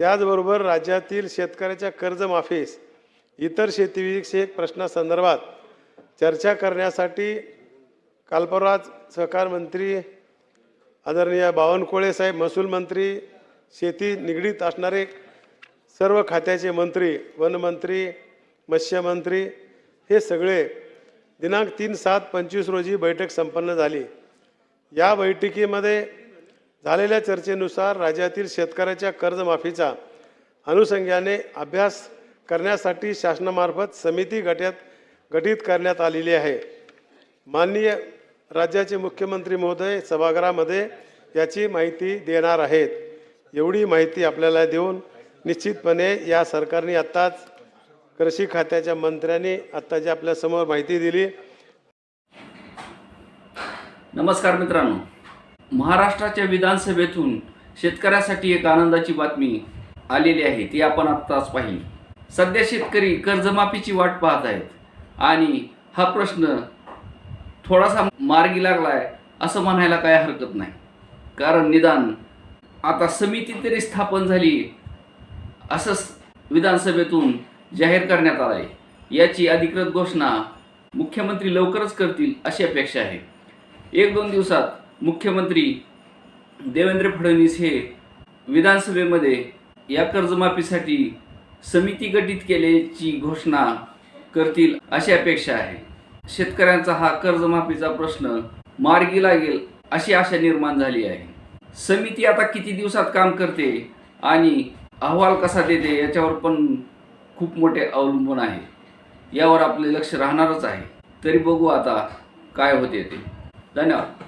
त्याचबरोबर राज्यातील शेतकऱ्याच्या कर्जमाफीस इतर शेतीविषयक प्रश्नासंदर्भात चर्चा करण्यासाठी कालपरवाच सहकार मंत्री आदरणीय बावनकुळे साहेब महसूल मंत्री शेती निगडीत असणारे सर्व खात्याचे मंत्री वनमंत्री मत्स्यमंत्री हे सगळे दिनांक तीन सात पंचवीस रोजी बैठक संपन्न झाली. या बैठकीमध्ये झालेल्या चर्चेनुसार राज्यातील शेतकऱ्याच्या कर्जमाफीचा अनुषंगाने अभ्यास करण्यासाठी शासनामार्फत समिती गट्यात गठीत करण्यात आलेली आहे. माननीय राज्याचे मुख्यमंत्री महोदय सभागृहामध्ये याची माहिती देणार आहेत. एवढी माहिती आपल्याला देऊन निश्चितपणे या सरकारने आत्ताच कृषी खात्याच्या मंत्र्यांनी आत्ता जी आपल्यासमोर माहिती दिली. नमस्कार मित्रांनो. महाराष्ट्राच्या विधानसभेतून शेतकऱ्यासाठी एक आनंदाची बातमी आलेली आहे ती आपण आत्ताच पाहिली. सध्या शेतकरी कर्जमाफीची वाट पाहत आहेत आणि हा प्रश्न थोडासा मार्गी लागलाय असं म्हणायला काय हरकत नाही. कारण निदान आता समिती तरी स्थापन झाली असं विधानसभेतून जाहीर करण्यात आलं आहे याची अधिकृत घोषणा मुख्यमंत्री लवकरच करतील अशी अपेक्षा आहे. एक दोन दिवसात मुख्यमंत्री देवेंद्र फडणवीस हे विधानसभेमध्ये या कर्जमाफीसाठी समिती गठीत केल्याची घोषणा करतील अशी अपेक्षा आहे. शेतकऱ्यांचा हा कर्जमाफीचा प्रश्न मार्गी लागेल अशी आशा निर्माण झाली आहे. समिती आता किती दिवसात काम करते आणि अहवाल कसा देते याच्यावर पण खूप मोठे अवलंबून आहे. यावर आपले लक्ष राहणारच आहे. तरी बघू आता काय होते ते. धन्यवाद.